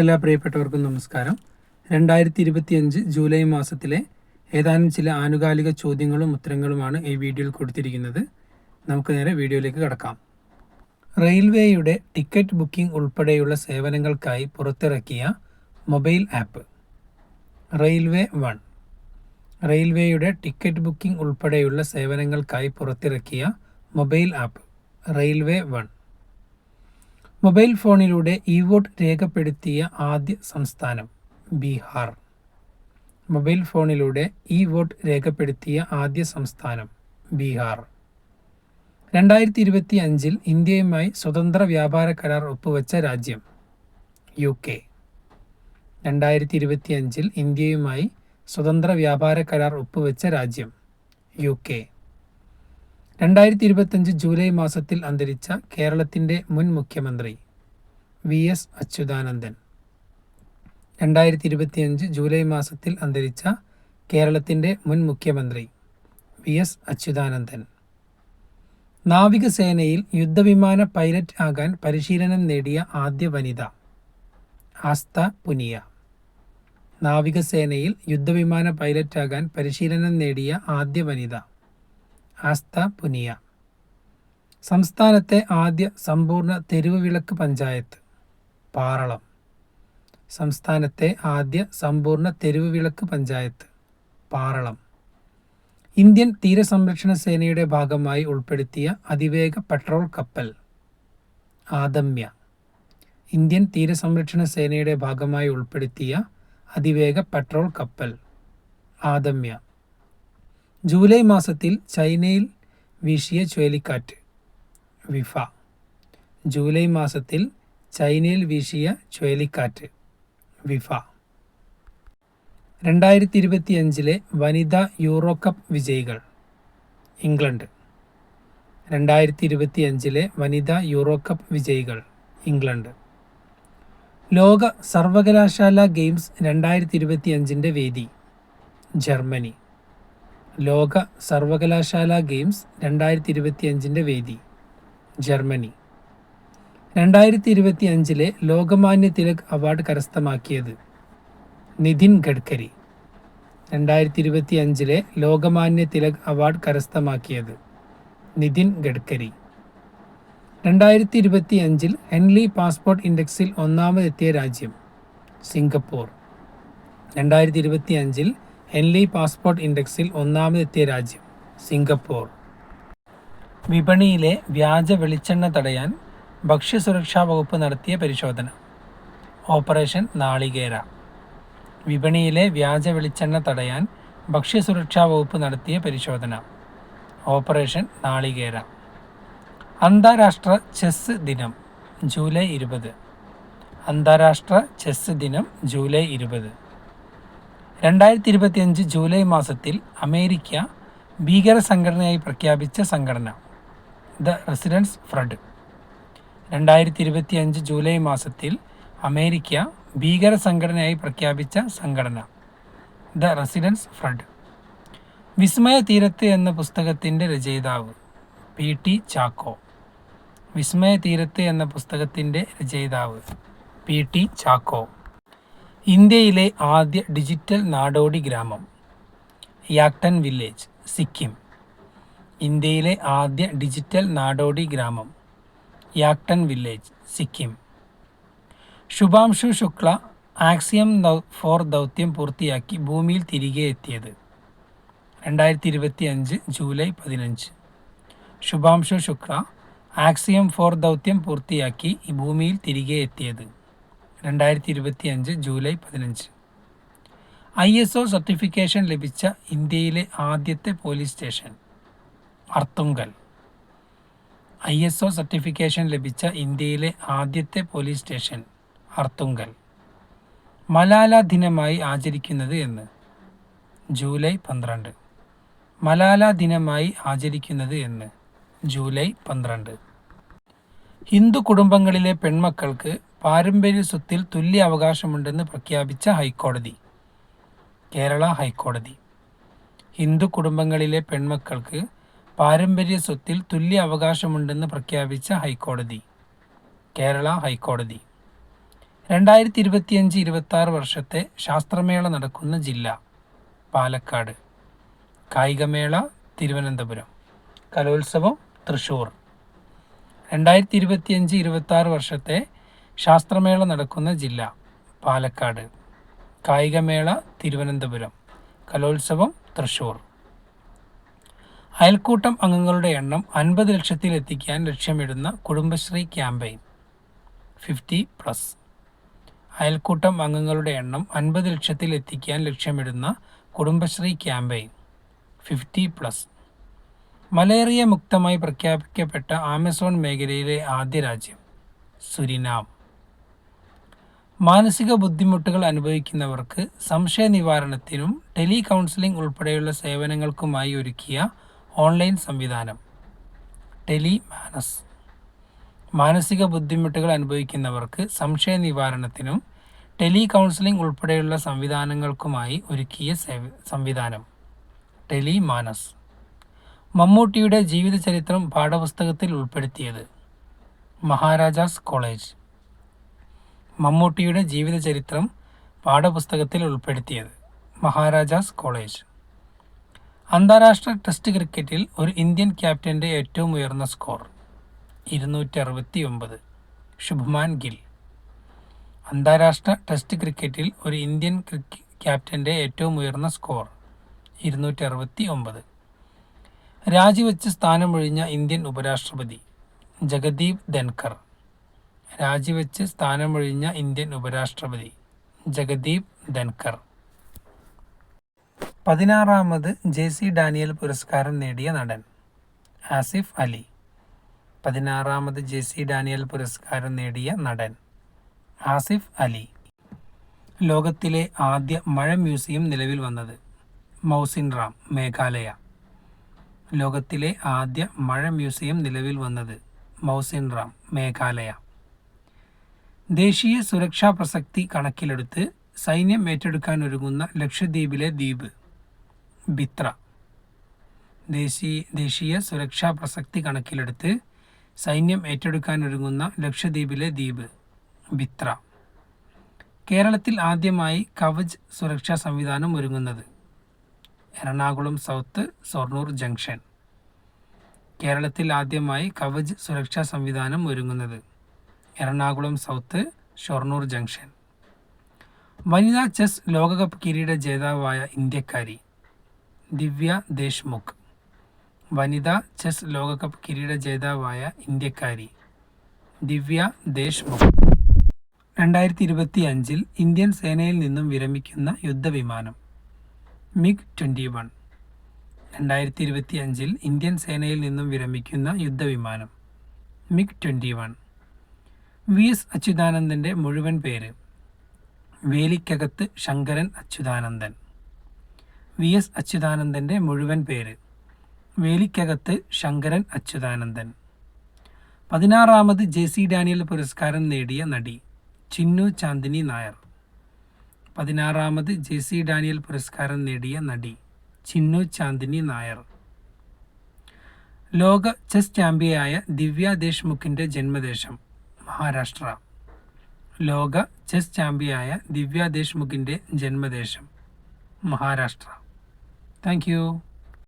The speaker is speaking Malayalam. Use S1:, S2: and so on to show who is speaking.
S1: എല്ലാ പ്രിയപ്പെട്ടവർക്കും നമസ്കാരം. രണ്ടായിരത്തി ഇരുപത്തിയഞ്ച് ജൂലൈ മാസത്തിലെ ഏതാനും ചില ആനുകാലിക ചോദ്യങ്ങളും ഉത്തരങ്ങളുമാണ് ഈ വീഡിയോയിൽ കൊടുത്തിരിക്കുന്നത്. നമുക്ക് നേരെ വീഡിയോയിലേക്ക് കടക്കാം. റെയിൽവേയുടെ ടിക്കറ്റ് ബുക്കിംഗ് ഉൾപ്പെടെയുള്ള സേവനങ്ങൾക്കായി പുറത്തിറക്കിയ മൊബൈൽ ആപ്പ്. Railway one. റെയിൽവേയുടെ ടിക്കറ്റ് ബുക്കിംഗ് ഉൾപ്പെടെയുള്ള സേവനങ്ങൾക്കായി പുറത്തിറക്കിയ mobile app. Railway one. Mobile ഫോണിലൂടെ ഇ വോട്ട് രേഖപ്പെടുത്തിയ ആദ്യ സംസ്ഥാനം ബീഹാർ. മൊബൈൽ ഫോണിലൂടെ ഇ വോട്ട് രേഖപ്പെടുത്തിയ ആദ്യ സംസ്ഥാനം ബീഹാർ. രണ്ടായിരത്തി ഇരുപത്തി അഞ്ചിൽ ഇന്ത്യയുമായി സ്വതന്ത്ര വ്യാപാര കരാർ ഒപ്പുവെച്ച രാജ്യം യു കെ. രണ്ടായിരത്തി ഇരുപത്തി അഞ്ചിൽ ഇന്ത്യയുമായി സ്വതന്ത്ര വ്യാപാര കരാർ ഒപ്പുവെച്ച രാജ്യം യു കെ. രണ്ടായിരത്തി ഇരുപത്തഞ്ച് ജൂലൈ മാസത്തിൽ അന്തരിച്ച കേരളത്തിന്റെ മുൻ മുഖ്യമന്ത്രി വി എസ് അച്യുതാനന്ദൻ. രണ്ടായിരത്തി ഇരുപത്തിയഞ്ച് ജൂലൈ മാസത്തിൽ അന്തരിച്ച കേരളത്തിന്റെ മുൻ മുഖ്യമന്ത്രി വി എസ് അച്യുതാനന്ദൻ. നാവികസേനയിൽ യുദ്ധവിമാന പൈലറ്റ് ആകാൻ പരിശീലനം നേടിയ ആദ്യ വനിത ആസ്ത പുനിയ. നാവികസേനയിൽ യുദ്ധവിമാന പൈലറ്റ് ആകാൻ പരിശീലനം നേടിയ ആദ്യ വനിത ആസ്ത പുനിയ. സംസ്ഥാനത്തെ ആദ്യ സമ്പൂർണ തെരുവ് വിളക്ക് പഞ്ചായത്ത് പാറളം. സംസ്ഥാനത്തെ ആദ്യ സമ്പൂർണ തെരുവ് വിളക്ക് പഞ്ചായത്ത് പാറളം. ഇന്ത്യൻ തീരസംരക്ഷണ സേനയുടെ ഭാഗമായി ഉൾപ്പെടുത്തിയ അതിവേഗ പെട്രോൾ കപ്പൽ ആദമ്യ. ഇന്ത്യൻ തീരസംരക്ഷണ സേനയുടെ ഭാഗമായി ഉൾപ്പെടുത്തിയ അതിവേഗ പെട്രോൾ കപ്പൽ ആദമ്യ. ജൂലൈ മാസത്തിൽ ചൈനയിൽ വീശിയ ചുഴലിക്കാറ്റ് വിഫ. ജൂലൈ മാസത്തിൽ ചൈനയിൽ വീശിയ ചുഴലിക്കാറ്റ് വിഫ. രണ്ടായിരത്തി ഇരുപത്തിയഞ്ചിലെ വനിതാ യൂറോ കപ്പ് വിജയികൾ ഇംഗ്ലണ്ട്. രണ്ടായിരത്തി ഇരുപത്തിയഞ്ചിലെ വനിതാ യൂറോ കപ്പ് വിജയികൾ ഇംഗ്ലണ്ട്. ലോക സർവകലാശാല ഗെയിംസ് രണ്ടായിരത്തി ഇരുപത്തിയഞ്ചിന്റെ വേദി ജർമ്മനി. ലോക സർവകലാശാല ഗെയിംസ് രണ്ടായിരത്തി ഇരുപത്തിയഞ്ചിന്റെ വേദി ജർമ്മനി. രണ്ടായിരത്തി ഇരുപത്തി അഞ്ചിലെ ലോകമാന്യ തിലക് അവാർഡ് കരസ്ഥമാക്കിയത് നിതിൻ ഗഡ്കരി. രണ്ടായിരത്തി ഇരുപത്തി അഞ്ചിലെ ലോകമാന്യ തിലക് അവാർഡ് കരസ്ഥമാക്കിയത് നിതിൻ ഗഡ്കരി. രണ്ടായിരത്തി ഇരുപത്തി അഞ്ചിൽ ഹെൻലി പാസ്പോർട്ട് ഇൻഡെക്സിൽ ഒന്നാമതെത്തിയ രാജ്യം സിംഗപ്പൂർ. രണ്ടായിരത്തി ഇരുപത്തി അഞ്ചിൽ ഹെൻലി പാസ്പോർട്ട് ഇൻഡെക്സിൽ ഒന്നാമതെത്തിയ രാജ്യം സിംഗപ്പൂർ. വിപണിയിലെ വ്യാജ വെളിച്ചെണ്ണ തടയാൻ ഭക്ഷ്യസുരക്ഷാ വകുപ്പ് നടത്തിയ പരിശോധന. ഓപ്പറേഷൻ നാളികേര. വിപണിയിലെ വ്യാജ വെളിച്ചെണ്ണ തടയാൻ ഭക്ഷ്യസുരക്ഷാ വകുപ്പ് നടത്തിയ പരിശോധന. ഓപ്പറേഷൻ നാളികേര. അന്താരാഷ്ട്ര ചെസ് ദിനം ജൂലൈ ഇരുപത്. അന്താരാഷ്ട്ര ചെസ് ദിനം ജൂലൈ ഇരുപത്. രണ്ടായിരത്തി ഇരുപത്തിയഞ്ച് ജൂലൈ മാസത്തിൽ അമേരിക്ക ഭീകര സംഘടനയായി പ്രഖ്യാപിച്ച സംഘടന ദ റെസിഡൻസ് ഫ്രണ്ട്. രണ്ടായിരത്തി ഇരുപത്തിയഞ്ച് ജൂലൈ മാസത്തിൽ അമേരിക്ക ഭീകര സംഘടനയായി പ്രഖ്യാപിച്ച സംഘടന ദ റെസിഡൻസ് ഫ്രണ്ട്. വിസ്മയ തീരത്ത് എന്ന പുസ്തകത്തിന്റെ രചയിതാവ് പി ടി ചാക്കോ. വിസ്മയ തീരത്ത് എന്ന പുസ്തകത്തിന്റെ രചയിതാവ് പി ടി ചാക്കോ. ഇന്ത്യയിലെ ആദ്യ ഡിജിറ്റൽ നാടോടി ഗ്രാമം യാക്ടൻ വില്ലേജ് സിക്കിം. ഇന്ത്യയിലെ ആദ്യ ഡിജിറ്റൽ നാടോടി ഗ്രാമം Yakten village Sikkim. Shubhanshu Shukla Axiom four ദൗത്യം പൂർത്തിയാക്കി ഭൂമിയിൽ തിരികെ എത്തിയത് രണ്ടായിരത്തി ഇരുപത്തി അഞ്ച് ജൂലൈ പതിനഞ്ച്. ശുഭാംശു ശുക്ല ആക്സിയം ഫോർ ദൗത്യം പൂർത്തിയാക്കി ഈ ഭൂമിയിൽ തിരികെ എത്തിയത് രണ്ടായിരത്തി ഇരുപത്തി അഞ്ച് ജൂലൈ പതിനഞ്ച്. ഐ എസ് ഒ സർട്ടിഫിക്കേഷൻ ലഭിച്ച ഇന്ത്യയിലെ ആദ്യത്തെ police station Arthunkal. I S O certification ലഭിച്ച ഇന്ത്യയിലെ ആദ്യത്തെ പോലീസ് സ്റ്റേഷൻ അർത്തുങ്കൽ. മലാല ദിനമായി ആചരിക്കുന്നത് എന്ന് ജൂലൈ പന്ത്രണ്ട്. മലാല ദിനമായി ആചരിക്കുന്നത് എന്ന് ജൂലൈ പന്ത്രണ്ട്. ഹിന്ദു കുടുംബങ്ങളിലെ പെൺമക്കൾക്ക് പാരമ്പര്യ സ്വത്തിൽ തുല്യ അവകാശമുണ്ടെന്ന് പ്രഖ്യാപിച്ച ഹൈക്കോടതി. കേരള ഹൈക്കോടതി. ഹിന്ദു കുടുംബങ്ങളിലെ പെൺമക്കൾക്ക് പാരമ്പര്യ സ്വത്തിൽ തുല്യ അവകാശമുണ്ടെന്ന് പ്രഖ്യാപിച്ച ഹൈക്കോടതി. കേരള ഹൈക്കോടതി. രണ്ടായിരത്തി ഇരുപത്തിയഞ്ച് ഇരുപത്തി വർഷത്തെ ശാസ്ത്രമേള നടക്കുന്ന ജില്ല പാലക്കാട്. കായികമേള തിരുവനന്തപുരം. കലോത്സവം തൃശൂർ. രണ്ടായിരത്തി ഇരുപത്തിയഞ്ച് ഇരുപത്തി വർഷത്തെ ശാസ്ത്രമേള നടക്കുന്ന ജില്ല പാലക്കാട്. കായികമേള തിരുവനന്തപുരം. കലോത്സവം തൃശൂർ. അയൽക്കൂട്ടം അംഗങ്ങളുടെ എണ്ണം അൻപത് ലക്ഷത്തിൽ എത്തിക്കാൻ ലക്ഷ്യമിടുന്ന കുടുംബശ്രീ ക്യാമ്പയിൻ. Fifty plus. അയൽക്കൂട്ടം അംഗങ്ങളുടെ എണ്ണം അൻപത് ലക്ഷത്തിൽ എത്തിക്കാൻ ലക്ഷ്യമിടുന്ന Kudumbashree campaign. Fifty plus. Malaria മുക്തമായി പ്രഖ്യാപിക്കപ്പെട്ട ആമസോൺ മേഖലയിലെ ആദ്യ രാജ്യം. സുരിനാം. മാനസിക ബുദ്ധിമുട്ടുകൾ അനുഭവിക്കുന്നവർക്ക് സംശയ നിവാരണത്തിനും ടെലി കൗൺസിലിംഗ് ഉൾപ്പെടെയുള്ള സേവനങ്ങൾക്കുമായി ഒരുക്കിയ ഓൺലൈൻ സംവിധാനം. ടെലി മാനസ് മാനസിക ബുദ്ധിമുട്ടുകൾ അനുഭവിക്കുന്നവർക്ക് സംശയ നിവാരണത്തിനും ടെലി കൗൺസിലിംഗ് ഉൾപ്പെടെയുള്ള സംവിധാനങ്ങൾക്കുമായി ഒരുക്കിയ സംവിധാനം. ടെലി മാനസ് മമ്മൂട്ടിയുടെ ജീവിതചരിത്രം പാഠപുസ്തകത്തിൽ ഉൾപ്പെടുത്തിയത് മഹാരാജാസ് കോളേജ്. മമ്മൂട്ടിയുടെ ജീവിതചരിത്രം പാഠപുസ്തകത്തിൽ ഉൾപ്പെടുത്തിയത് മഹാരാജാസ് കോളേജ്. അന്താരാഷ്ട്ര ടെസ്റ്റ് ക്രിക്കറ്റിൽ ഒരു ഇന്ത്യൻ ക്യാപ്റ്റന്റെ ഏറ്റവും ഉയർന്ന സ്കോർ ഇരുന്നൂറ്റി അറുപത്തി ഒമ്പത് ശുഭ്മാൻ ഗിൽ. അന്താരാഷ്ട്ര ടെസ്റ്റ് ക്രിക്കറ്റിൽ ഒരു ഇന്ത്യൻ ക്യാപ്റ്റന്റെ ഏറ്റവും ഉയർന്ന സ്കോർ ഇരുന്നൂറ്റി അറുപത്തി ഒമ്പത് രാജിവെച്ച് സ്ഥാനമൊഴിഞ്ഞ ഇന്ത്യൻ ഉപരാഷ്ട്രപതി ജഗദീപ് ധൻഖർ. രാജിവെച്ച് സ്ഥാനമൊഴിഞ്ഞ ഇന്ത്യൻ ഉപരാഷ്ട്രപതി ജഗദീപ് ധൻകർ പതിനാറാമത് ജെ സി ഡാനിയൽ പുരസ്കാരം നേടിയ നടൻ ആസിഫ് അലി. പതിനാറാമത് ജെ സി ഡാനിയൽ പുരസ്കാരം നേടിയ നടൻ ആസിഫ് അലി. ലോകത്തിലെ ആദ്യ മഴ മ്യൂസിയം നിലവിൽ വന്നത് മൗസിൻ റാം മേഘാലയ. ലോകത്തിലെ ആദ്യ മഴ മ്യൂസിയം നിലവിൽ വന്നത് മൗസിൻ റാം മേഘാലയ. ദേശീയ സുരക്ഷാ പ്രസക്തി കണക്കിലെടുത്ത് സൈന്യം ഏറ്റെടുക്കാൻ ഒരുങ്ങുന്ന ലക്ഷദ്വീപിലെ ദ്വീപ് ബിത്ര. ദേശീയ ദേശീയ സുരക്ഷാ പ്രസക്തി കണക്കിലെടുത്ത് സൈന്യം ഏറ്റെടുക്കാൻ ഒരുങ്ങുന്ന ലക്ഷദ്വീപിലെ ദ്വീപ് ബിത്ര. കേരളത്തിൽ ആദ്യമായി കവച് സുരക്ഷാ സംവിധാനം ഒരുങ്ങുന്നത് എറണാകുളം സൗത്ത് ഷൊർണൂർ ജംഗ്ഷൻ. കേരളത്തിൽ ആദ്യമായി കവച് സുരക്ഷാ സംവിധാനം ഒരുങ്ങുന്നത് എറണാകുളം സൗത്ത് ഷൊർണൂർ ജംഗ്ഷൻ. വനിതാ ചെസ് ലോകകപ്പ് കിരീട ജേതാവായ ഇന്ത്യക്കാരി ദിവ്യ ദേശ്മുഖ് വനിതാ ചെസ് ലോകകപ്പ് കിരീട ജേതാവായ ഇന്ത്യക്കാരി ദിവ്യ ദേശ്മുഖ്. രണ്ടായിരത്തി ഇരുപത്തി അഞ്ചിൽ ഇന്ത്യൻ സേനയിൽ നിന്നും വിരമിക്കുന്ന യുദ്ധവിമാനം മിഗ് ട്വന്റി വൺ. രണ്ടായിരത്തി ഇരുപത്തി അഞ്ചിൽ ഇന്ത്യൻ സേനയിൽ നിന്നും വിരമിക്കുന്ന യുദ്ധവിമാനം MiG twenty one. V S അച്യുതാനന്ദന്റെ മുഴുവൻ പേര്. വേലിക്കകത്ത് ശങ്കരൻ അച്യുതാനന്ദൻ. വി എസ് അച്യുതാനന്ദന്റെ മുഴുവൻ പേര്. വേലിക്കകത്ത് ശങ്കരൻ അച്യുതാനന്ദൻ. പതിനാറാമത് ജെ സി ഡാനിയൽ പുരസ്കാരം നേടിയ നടി ചിന്നു ചാന്ദിനി നായർ. പതിനാറാമത് ജെ സി ഡാനിയൽ പുരസ്കാരം നേടിയ നടി ചിന്നു ചാന്ദിനി നായർ. ലോക ചെസ് ചാമ്പ്യയായ ദിവ്യ ദേശ്മുഖിന്റെ ജന്മദേശം. മഹാരാഷ്ട്ര. ലോക ചെസ് ചാമ്പ്യനായ ദിവ്യ ദേശ്മുഖിന്റെ ജന്മദേശം മഹാരാഷ്ട്ര. താങ്ക്